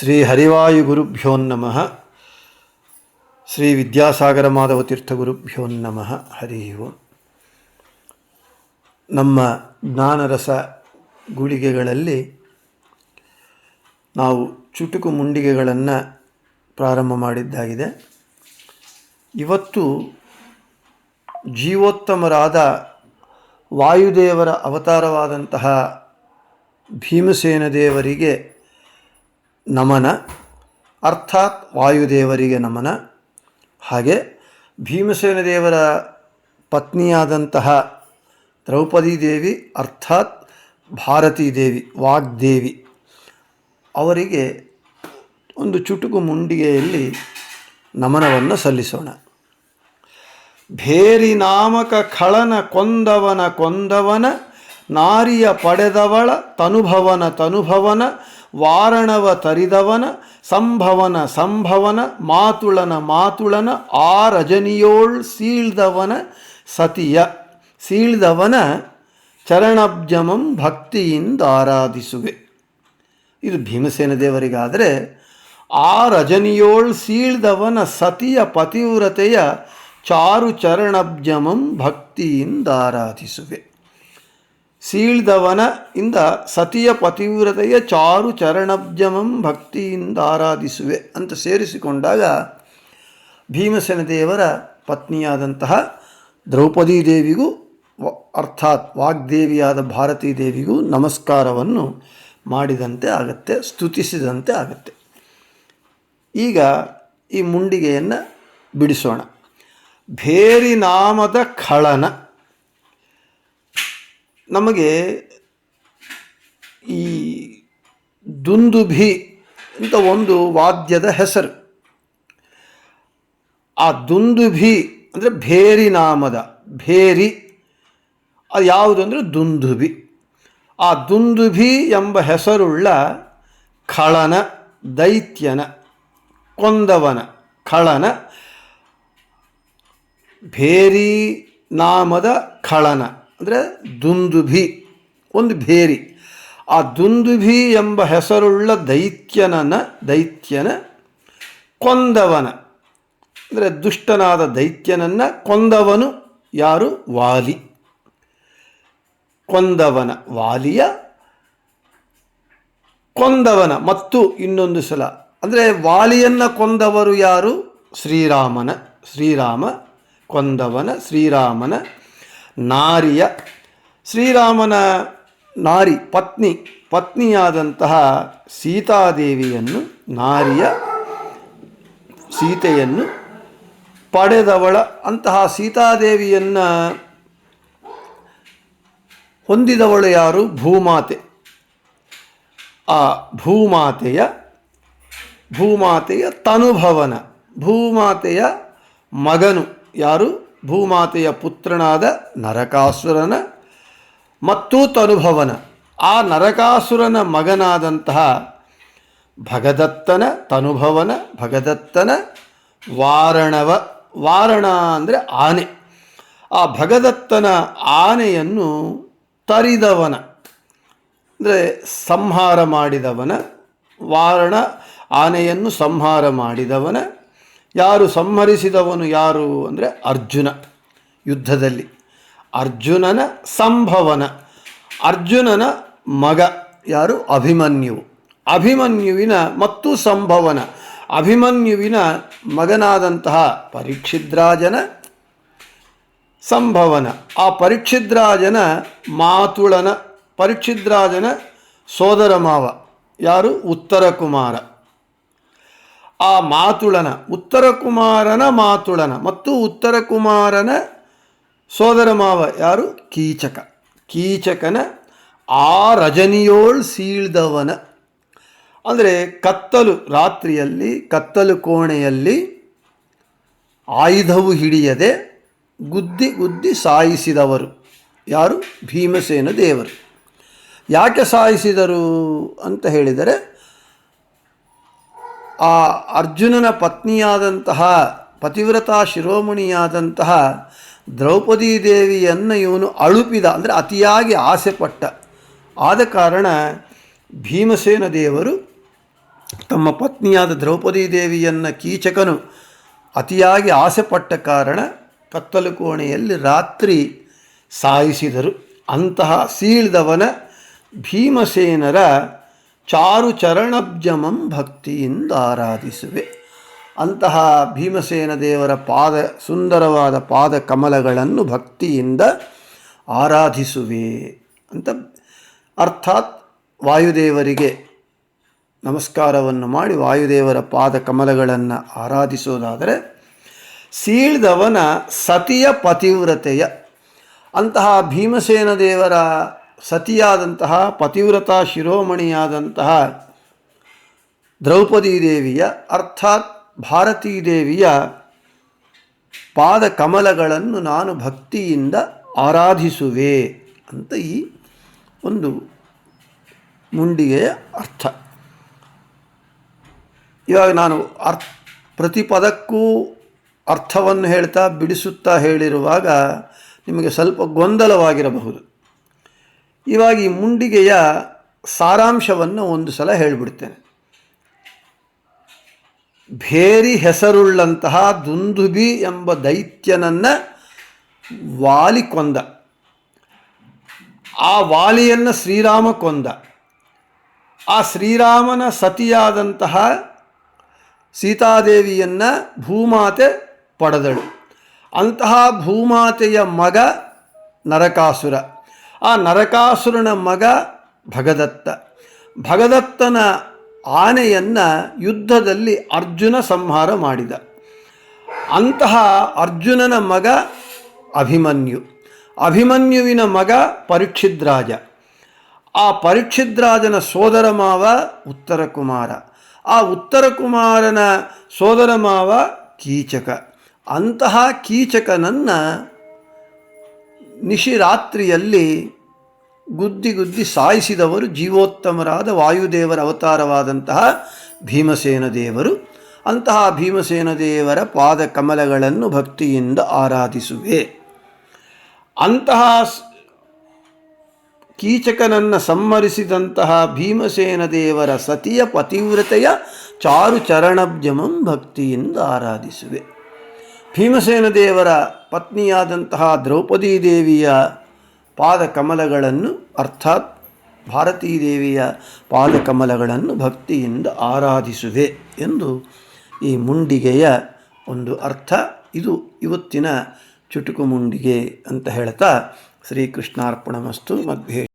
ಶ್ರೀ ಹರಿವಾಯು ಗುರುಭ್ಯೋ ನಮಃ. ಶ್ರೀ ವಿದ್ಯಾಸಾಗರ ಮಾಧವ ತೀರ್ಥ ಗುರುಭ್ಯೋ ನಮಃ. ಹರಿ ಓಂ. ನಮ್ಮ ಜ್ಞಾನರಸ ಗುಳಿಗೆಗಳಲ್ಲಿ ನಾವು ಚುಟುಕು ಮುಂಡಿಗೆಗಳನ್ನು ಪ್ರಾರಂಭ ಮಾಡಿದ್ದಾಗಿದೆ. ಇವತ್ತು ಜೀವೋತ್ತಮರಾದ ವಾಯುದೇವರ ಅವತಾರವಾದಂತಹ ಭೀಮಸೇನ ದೇವರಿಗೆ ನಮನ, ಅರ್ಥಾತ್ ವಾಯುದೇವರಿಗೆ ನಮನ. ಹಾಗೆ ಭೀಮಸೇನ ದೇವರ ಪತ್ನಿಯಾದಂತಹ ದ್ರೌಪದಿ ದೇವಿ, ಅರ್ಥಾತ್ ಭಾರತೀ ದೇವಿ ವಾಗ್ದೇವಿ ಅವರಿಗೆ ಒಂದು ಚುಟುಕು ಮುಂಡಿಗೆಯಲ್ಲಿ ನಮನವನ್ನು ಸಲ್ಲಿಸೋಣ. ಭೇರಿ ನಾಮಕ ಖಳನ ಕೊಂದವನ ಕೊಂದವನ, ನಾರಿಯ ಪಡೆದವಳ ತನುಭವನ ತನುಭವನ ವಾರಣವ ತರಿದವನ, ಸಂಭವನ ಸಂಭವನ, ಮಾತುಳನ ಮಾತುಳನ ಆ ರಜನಿಯೋಳ್ ಸೀಳ್ದವನ ಸತಿಯ. ಸೀಳ್ದವನ ಚರಣಬ್ಜಮಂ ಭಕ್ತಿಯಿಂದ ಆರಾಧಿಸುವೆ. ಇದು ಭೀಮಸೇನ ದೇವರಿಗಾದರೆ ಆ ರಜನಿಯೋಳ್ ಸೀಳ್ದವನ ಸತಿಯ ಪತಿವ್ರತೆಯ ಚಾರು ಚರಣಬ್ಜಮಂ ಭಕ್ತಿಯಿಂದ ಆರಾಧಿಸುವೆ. ಸೀಳ್ದವನ ಇಂದ ಸತಿಯ ಪತಿವ್ರತೆಯ ಚಾರು ಚರಣಬ್ಜಮಂ ಭಕ್ತಿಯಿಂದ ಆರಾಧಿಸುವೆ ಅಂತ ಸೇರಿಸಿಕೊಂಡಾಗ ಭೀಮಸೇನ ದೇವರ ಪತ್ನಿಯಾದಂತಹ ದ್ರೌಪದಿ ದೇವಿಗೂ ಅರ್ಥಾತ್ ವಾಗ್ದೇವಿಯಾದ ಭಾರತೀ ದೇವಿಗೂ ನಮಸ್ಕಾರವನ್ನು ಮಾಡಿದಂತೆ ಆಗತ್ತೆ, ಸ್ತುತಿಸಿದಂತೆ ಆಗತ್ತೆ. ಈಗ ಈ ಮುಂಡಿಗೆಯನ್ನು ಬಿಡಿಸೋಣ. ಭೇರಿ ನಾಮದ ಖಳನ. ನಮಗೆ ಈ ದುಂದುಭಿ ಅಂತ ಒಂದು ವಾದ್ಯದ ಹೆಸರು. ಆ ದುಂದುಭಿ ಅಂದರೆ ಭೇರಿ ನಾಮದ, ಭೇರಿ. ಅದು ಯಾವುದು ಅಂದರೆ ದುಂದುಭಿ. ಆ ದುಂದುಭಿ ಎಂಬ ಹೆಸರುಳ್ಳ ಖಳನ, ದೈತ್ಯನ, ಕೊಂದವನ, ಖಳನ, ಭೇರಿ ನಾಮದ ಖಳನ. ಅಂದರೆ ದುಂದುಭಿ, ಒಂದು ಭೇರಿ. ಆ ದುಂದುಭಿ ಎಂಬ ಹೆಸರುಳ್ಳ ದೈತ್ಯನನ, ದೈತ್ಯನ ಕೊಂದವನ. ಅಂದರೆ ದುಷ್ಟನಾದ ದೈತ್ಯನನ್ನು ಕೊಂದವನು ಯಾರು? ವಾಲಿ. ಕೊಂದವನ, ವಾಲಿಯ ಕೊಂದವನ. ಮತ್ತು ಇನ್ನೊಂದು ಸಲ, ಅಂದರೆ ವಾಲಿಯನ್ನು ಕೊಂದವರು ಯಾರು? ಶ್ರೀರಾಮನ, ಶ್ರೀರಾಮ ಕೊಂದವನ, ಶ್ರೀರಾಮನ ನಾರಿಯ ಶ್ರೀರಾಮನ ನಾರಿ, ಪತ್ನಿ, ಪತ್ನಿಯಾದಂತಹ ಸೀತಾದೇವಿಯನ್ನು ನಾರಿಯ ಸೀತೆಯನ್ನು ಪಡೆದವಳ ಅಂತಹ ಸೀತಾದೇವಿಯನ್ನು ಹೊಂದಿದವಳು ಯಾರು? ಭೂಮಾತೆ. ಆ ಭೂಮಾತೆಯ ಭೂಮಾತೆಯ ತನುಭವನ, ಭೂಮಾತೆಯ ಮಗನು ಯಾರು? ಭೂಮಾತೆಯ ಪುತ್ರನಾದ ನರಕಾಸುರನ ಮತ್ತು ತನುಭವನ ಆ ನರಕಾಸುರನ ಮಗನಾದಂತಹ ಭಗದತ್ತನ ತನುಭವನ, ಭಗದತ್ತನ ವಾರಣವ, ವಾರಣ ಅಂದರೆ ಆನೆ. ಆ ಭಗದತ್ತನ ಆನೆಯನ್ನು ತರಿದವನ, ಅಂದರೆ ಸಂಹಾರ ಮಾಡಿದವನ, ವಾರಣ ಆನೆಯನ್ನು ಸಂಹಾರ ಮಾಡಿದವನ ಯಾರು ಸಂಹರಿಸಿದವನು ಯಾರು ಅಂದರೆ ಅರ್ಜುನ ಯುದ್ಧದಲ್ಲಿ. ಅರ್ಜುನನ ಸಂಭವನ. ಅರ್ಜುನನ ಮಗ ಯಾರು? ಅಭಿಮನ್ಯು. ಅಭಿಮನ್ಯುವಿನ ಮತ್ತು ಸಂಭವನ. ಅಭಿಮನ್ಯುವಿನ ಮಗನಾದಂತಹ ಪರೀಕ್ಷಿದ್ರಾಜನ ಸಂಭವನ. ಆ ಪರೀಕ್ಷಿದ್ರಾಜನ ಮಾತುಳನ, ಪರೀಕ್ಷಿದ್ರಾಜನ ಸೋದರ ಮಾವ ಯಾರು? ಉತ್ತರ ಕುಮಾರ ಆ ಮಾತುಳನ ಉತ್ತರ ಕುಮಾರನ ಮಾತುಳನ ಮತ್ತು ಉತ್ತರ ಕುಮಾರನ ಸೋದರ ಮಾವ ಯಾರು? ಕೀಚಕ. ಕೀಚಕನ ಆ ರಜನಿಯೋಳ್ ಸೀಳ್ದವನ. ಅಂದರೆ ಕತ್ತಲು ರಾತ್ರಿಯಲ್ಲಿ, ಕತ್ತಲು ಕೋಣೆಯಲ್ಲಿ ಆಯುಧವು ಹಿಡಿಯದೆ ಗುದ್ದಿ ಗುದ್ದಿ ಸಾಯಿಸಿದವರು. ಯಾರು? ಭೀಮಸೇನ ದೇವರು. ಯಾಕೆ ಸಾಯಿಸಿದರು ಅಂತ ಹೇಳಿದರೆ ಆ ಅರ್ಜುನನ ಪತ್ನಿಯಾದಂತಹ, ಪತಿವ್ರತಾ ಶಿರೋಮಣಿಯಾದಂತಹ ದ್ರೌಪದಿ ದೇವಿಯನ್ನು ಇವನು ಅಳುಪಿದ, ಅಂದರೆ ಅತಿಯಾಗಿ ಆಸೆಪಟ್ಟ. ಆದ ಕಾರಣ ಭೀಮಸೇನ ದೇವರು ತಮ್ಮ ಪತ್ನಿಯಾದ ದ್ರೌಪದಿ ದೇವಿಯನ್ನು ಕೀಚಕನು ಅತಿಯಾಗಿ ಆಸೆಪಟ್ಟ ಕಾರಣ ಕತ್ತಲು ಕೋಣೆಯಲ್ಲಿ ರಾತ್ರಿ ಸಾಯಿಸಿದರು. ಅಂತಹ ಸೀಳ್ದವನ ಭೀಮಸೇನರ ಚಾರು ಚರಣಬ್ಜಮಂ ಭಕ್ತಿಯಿಂದ ಆರಾಧಿಸುವೆ. ಅಂತಹ ಭೀಮಸೇನ ದೇವರ ಪಾದ, ಸುಂದರವಾದ ಪಾದ ಕಮಲಗಳನ್ನು ಭಕ್ತಿಯಿಂದ ಆರಾಧಿಸುವೆ ಅಂತ ಅರ್ಥಾತ್ ವಾಯುದೇವರಿಗೆ ನಮಸ್ಕಾರವನ್ನು ಮಾಡಿ ವಾಯುದೇವರ ಪಾದ ಕಮಲಗಳನ್ನು ಆರಾಧಿಸೋದಾದರೆ ಸೀಳ್ದವನ ಸತಿಯ ಪತಿವ್ರತೆಯ ಅಂತಹ ಭೀಮಸೇನ ದೇವರ ಸತಿಯಾದಂತಹ, ಪತಿವ್ರತಾ ಶಿರೋಮಣಿಯಾದಂತಹ ದ್ರೌಪದಿ ದೇವಿಯ ಅರ್ಥಾತ್ ಭಾರತೀ ದೇವಿಯ ಪಾದ ಕಮಲಗಳನ್ನು ನಾನು ಭಕ್ತಿಯಿಂದ ಆರಾಧಿಸುವೆ ಅಂತ ಈ ಒಂದು ಮುಂಡಿಗೆಯ ಅರ್ಥ. ಇವಾಗ ನಾನು ಅರ್ಥ, ಪ್ರತಿ ಪದಕ್ಕೂ ಅರ್ಥವನ್ನು ಹೇಳ್ತಾ, ಬಿಡಿಸುತ್ತಾ ಹೇಳಿರುವಾಗ ನಿಮಗೆ ಸ್ವಲ್ಪ ಗೊಂದಲವಾಗಿರಬಹುದು. ಇವಾಗ ಈ ಮುಂಡಿಗೆಯ ಸಾರಾಂಶವನ್ನು ಒಂದು ಸಲ ಹೇಳಿಬಿಡ್ತೇನೆ. ಭೇರಿ ಹೆಸರುಳ್ಳಂತಹ ದುಂದುಬಿ ಎಂಬ ದೈತ್ಯನನ್ನು ವಾಲಿ ಕೊಂದ. ಆ ವಾಲಿಯನ್ನು ಶ್ರೀರಾಮ ಕೊಂದ. ಆ ಶ್ರೀರಾಮನ ಸತಿಯಾದಂತಹ ಸೀತಾದೇವಿಯನ್ನು ಭೂಮಾತೆ ಪಡೆದಳು. ಅಂತಹ ಭೂಮಾತೆಯ ಮಗ ನರಕಾಸುರ. ಆ ನರಕಾಸುರನ ಮಗ ಭಗದತ್ತ. ಭಗದತ್ತನ ಆನೆಯನ್ನು ಯುದ್ಧದಲ್ಲಿ ಅರ್ಜುನ ಸಂಹಾರ ಮಾಡಿದ. ಅಂತಹ ಅರ್ಜುನನ ಮಗ ಅಭಿಮನ್ಯು. ಅಭಿಮನ್ಯುವಿನ ಮಗ ಪರೀಕ್ಷಿದ್ರಾಜ. ಆ ಪರೀಕ್ಷಿದ್ರಾಜನ ಸೋದರ ಮಾವ ಉತ್ತರ ಕುಮಾರ ಆ ಉತ್ತರ ಕುಮಾರನ ಸೋದರ ಮಾವ ಕೀಚಕ. ಅಂತಹ ಕೀಚಕನನ್ನು ನಿಶಿರಾತ್ರಿಯಲ್ಲಿ ಗುದ್ದಿ ಗುದ್ದಿ ಸಾಯಿಸಿದವರು ಜೀವೋತ್ತಮರಾದ ವಾಯುದೇವರ ಅವತಾರವಾದಂತಹ ಭೀಮಸೇನ ದೇವರು. ಅಂತಹ ಭೀಮಸೇನ ದೇವರ ಪಾದ ಕಮಲಗಳನ್ನು ಭಕ್ತಿಯಿಂದ ಆರಾಧಿಸುವೆ. ಅಂತಹ ಕೀಚಕನನ್ನು ಸಂಹರಿಸಿದಂತಹ ಭೀಮಸೇನ ದೇವರ ಸತಿಯ ಪತಿವ್ರತೆಯ ಚಾರು ಚರಣಬ್ಜಮಂ ಭಕ್ತಿಯಿಂದ ಆರಾಧಿಸುವೆ. ಭೀಮಸೇನ ದೇವರ ಪತ್ನಿಯಾದಂತಹ ದ್ರೌಪದೀ ದೇವಿಯ ಪಾದಕಮಲಗಳನ್ನು, ಅರ್ಥಾತ್ ಭಾರತೀ ದೇವಿಯ ಪಾದಕಮಲಗಳನ್ನು ಭಕ್ತಿಯಿಂದ ಆರಾಧಿಸುವೆ ಎಂದು ಈ ಮುಂಡಿಗೆಯ ಒಂದು ಅರ್ಥ. ಇದು ಇವತ್ತಿನ ಚುಟುಕು ಮುಂಡಿಗೆ ಅಂತ ಹೇಳ್ತಾ ಶ್ರೀಕೃಷ್ಣಾರ್ಪಣಮಸ್ತು. ಮಧ್ಯ